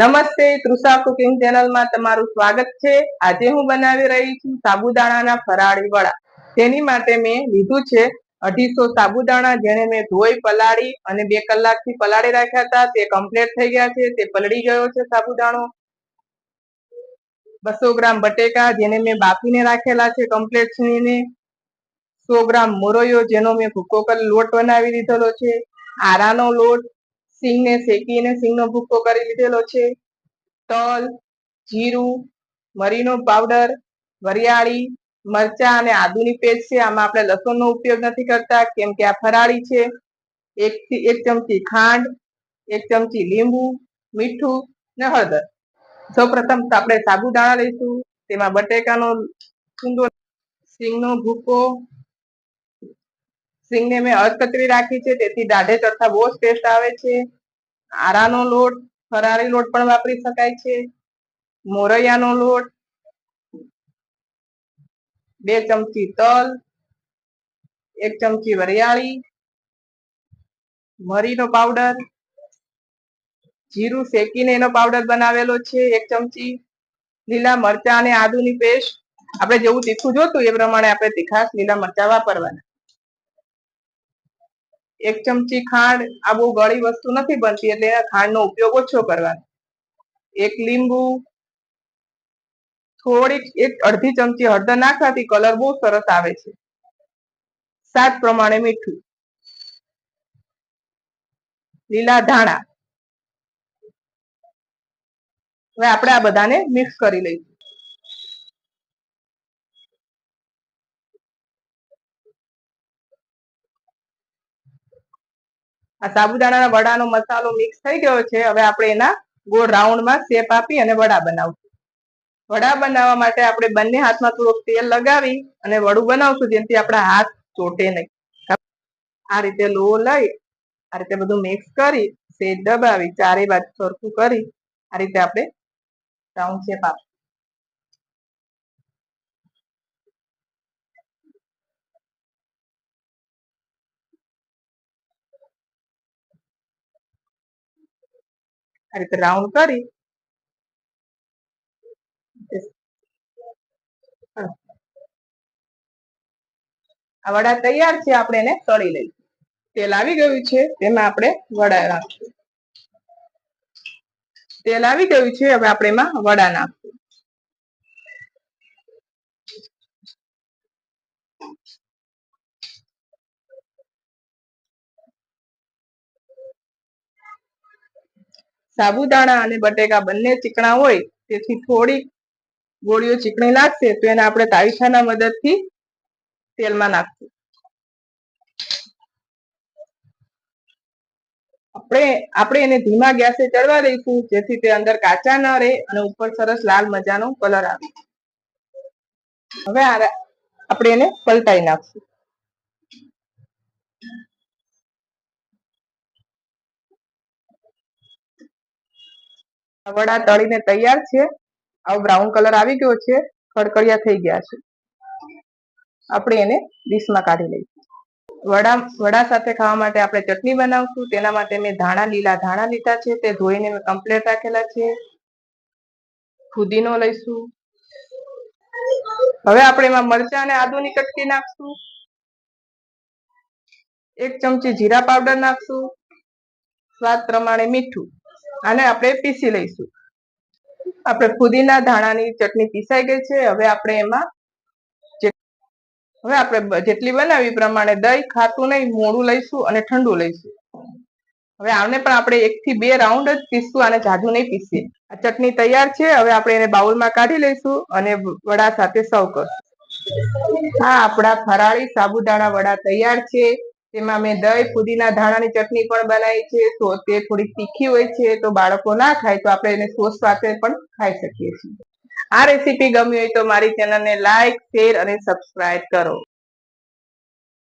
નમસ્તે તૃષા કુકિંગ ચેનલમાં તમારું સ્વાગત છે. આજે હું બનાવી રહી છું સાબુદાણાના ફરાળી વડા. તેની માટે મેં લીધું છે અઢીસો સાબુદાણા, જેને મેં ધોઈ પલાળી અને બે કલાકથી પલાળી રાખ્યા હતા. તે કમ્પ્લીટ થઈ ગયા છે. તે પલળી ગયો છે સાબુદાણો. બસો ગ્રામ બટેકા, જેને મેં બાફીને રાખેલા છે કમ્પ્લીટ છીણીને સો ગ્રામ મોરૈયો, જેનો મેં ભૂકો લોટ બનાવી દીધેલો છે. આરાનો લોટ સિંગને શેકીને સિંગનો ભૂક્કો કરી લીધેલો છે. તલ, જીરું, મરીનો પાવડર, વરિયાળી, મરચા અને આદુની પેસ્ટ છે. આમાં આપણે લસણનો ઉપયોગ નથી કરતા, કેમ કે આ ફરાળી છે. એક એક ચમચી ખાંડ, એક ચમચી લીંબુ, મીઠું ને હળદર. સૌ પ્રથમ આપણે સાબુદાણા લઈશું. તેમાં બટેકાનો સિંગનો ભૂકો સિંગને મેં અધકતરી રાખી છે, તેથી દાઢે ચડતા બહુ જ ટેસ્ટ આવે છે. આરાનો લોટ, ફરાળી લોટ પણ વાપરી શકાય છે. મોરૈયાનો લોટ, બે ચમચી તલ, એક ચમચી વરિયાળી, મરીનો પાવડર, જીરું શેકીને એનો પાવડર બનાવેલો છે, એક ચમચી, લીલા મરચા અને આદુની પેસ્ટ. આપણે જેવું તીખું જોતું એ પ્રમાણે આપણે તીખાસ લીલા મરચા વાપરવાના. એક ચમચી ખાંડ, આ બહુ ગળી વસ્તુ નથી બનતી, એટલે ખાંડનો ઉપયોગ ઓછો કરવાનો. એક લીંબુ, થોડીક, એક અડધી ચમચી હળદર નાખવાથી કલર બહુ સરસ આવે છે. સાત પ્રમાણે મીઠું. લીલા ધાણા. હવે આપણે આ બધાને મિક્સ કરી લઈશું. આ સાબુદાણાના વડાનો મસાલો મિક્સ થઈ ગયો છે. હવે આપણે એના ગોળ રાઉન્ડમાં શેપ આપી અને વડા બનાવશું. વડા બનાવવા માટે આપણે બંને હાથમાં થોડુંક તેલ લગાવી અને વડું બનાવશું જેથી આપણા હાથ ચોટે નહીં. આ રીતે લો લઈ, આ રીતે બધું મિક્સ કરી શેપ દબાવી ચારે બાજુ સરખું કરી, આ રીતે આપણે રાઉન્ડ શેપ આપશું. આ રીતે રાઉન્ડ કરી આ વડા તૈયાર છે, આપણે એને તળી લઈશું. તેલ આવી ગયું છે, તેમાં આપણે વડા નાખશું. તેલ આવી ગયું છે, હવે આપણે એમાં વડા નાખશું. સાબુદાણા અને બટેકા બંને ચીકણા હોય, તેથી થોડી ગોળીઓ ચીકણી લાગશે તો એને આપણે તાવીછાના મદદથી તેલમાં નાખશું. આપણે આપણે એને ધીમા ગેસે ચડવા દઈશું, જેથી તે અંદર કાચા ન રહે અને ઉપર સરસ લાલ મજાનો કલર આવે. હવે આપણે એને પલટાઈ નાખશું. વડા તળીને તૈયાર છે. આવો બ્રાઉન કલર આવી ગયો છે. ખડકડિયા થઈ ગયા છે. આપણે એને ડીશમાં કાઢી લઈશું. વડા વડા સાથે ખાવા માટે આપણે ચટણી બનાવશું. તેના માટે મેં ધાણા, લીલા ધાણા લીધા છે. તે ધોઈને મેં કમ્પ્લેટ રાખેલા છે. ફુદીનો લઈશું. હવે આપણે એમાં મરચા અને આદુની કટકી નાખશું. એક ચમચી જીરા પાવડર નાખશું. સ્વાદ પ્રમાણે મીઠું. આને આપણે પીસી લઈશું. આપણે ફુદીના ધાણાની ચટણી પીસાઈ ગઈ છે. હવે આપણે એમાં હવે આપણે જેટલી બનાવી પ્રમાણે દહીં ખાતું નહીં, મોડું લઈશું અને ઠંડુ લઈશું. હવે આને પણ આપણે એક થી બે રાઉન્ડ જ પીસશું અને જાજુ નહીં પીસીએ. આ ચટણી તૈયાર છે. હવે આપણે એને બાઉલમાં કાઢી લઈશું અને વડા સાથે સર્વ કરશું. હા, આપણા ફરાળી સાબુદાણા વડા તૈયાર છે. તેમાં મેં દહીં, ફુદીના ધાણાની ચટણી પણ બનાવી છે, તો તે થોડી તીખી હોય છે, તો બાળકો ના ખાય, તો આપણે એને સોસ સાથે પણ ખાઈ શકીએ છીએ. આ રેસીપી ગમી હોય તો મારી ચેનલને લાઈક શેર અને સબસ્ક્રાઈબ કરો.